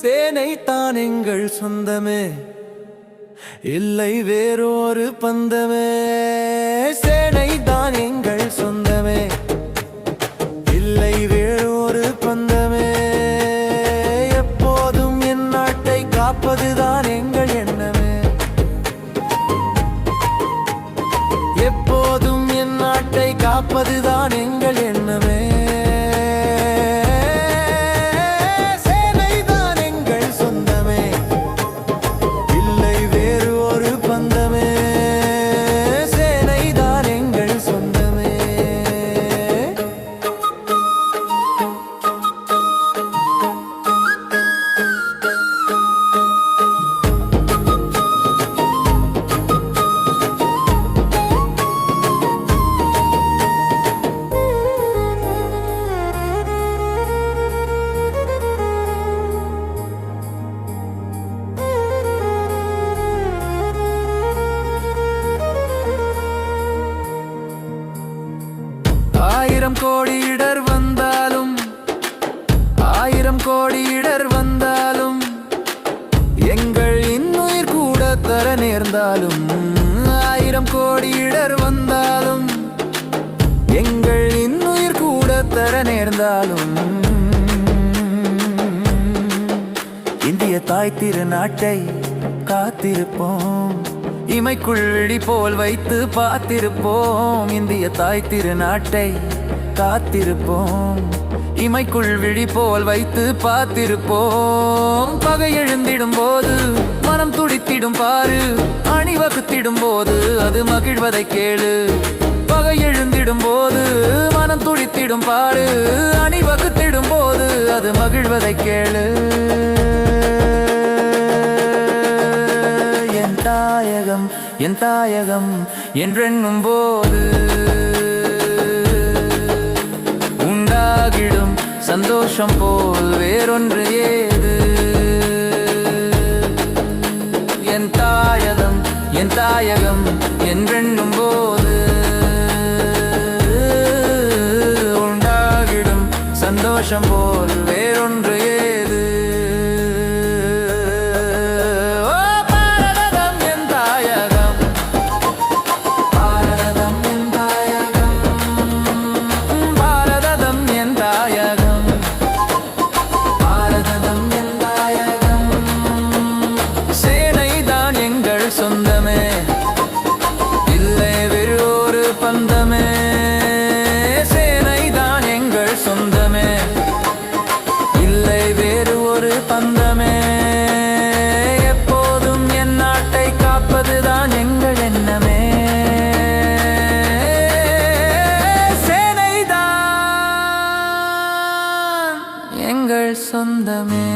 சேனை தான் எங்கள் சொந்தமே. இல்லை வேறொரு பந்தமே. சேனை தான் எங்கள் சொந்தமே. இல்லை வேறொரு பந்தமே. எப்போதும் என் நாட்டை காப்பதுதான் எங்கள் எண்ணமே. எப்போதும் என் நாட்டை காப்பதுதான் ஆயிரம் கோடி இடர் வந்தாலும் ஆயிரம் கோடி இடர் வந்தாலும் எங்கள் இன்னுயிர் கூட தர நேர்ந்தாலும் ஆயிரம் கோடி இடர் வந்தாலும் எங்கள் இன்னுயிர் கூட தர நேர்ந்தாலும். இந்திய தாய் திருநாட்டை காத்திருப்போம். இமைக்குள் விழி போல் வைத்து பார்த்திருப்போம். இந்திய தாய் திருநாட்டை காத்திருப்போம். இமைக்குள் விழி போல் வைத்து பார்த்திருப்போம். பகை எழுந்திடும் போது மனம் துடித்திடும் பாரு அணிவகுத்திடும் போது அது மகிழ்வதை கேளு. பகை எழுந்திடும் போது மனம் துடித்திடும் பாரு அணிவகுத்திடும் போது அது மகிழ்வதை கேளு. என் தாயகம் என் தாயகம் என்றெண்ணும் போது சந்தோஷம் போல் வேறொன்று ஏது? என் தாயகம் என் தாயகம் என்றெண்ணும் போது உண்டாகிடும் சந்தோஷம் போல் காப்பதுதான் எங்கள் எண்ணமே. சேனைதான் எங்கள் சொந்தமே.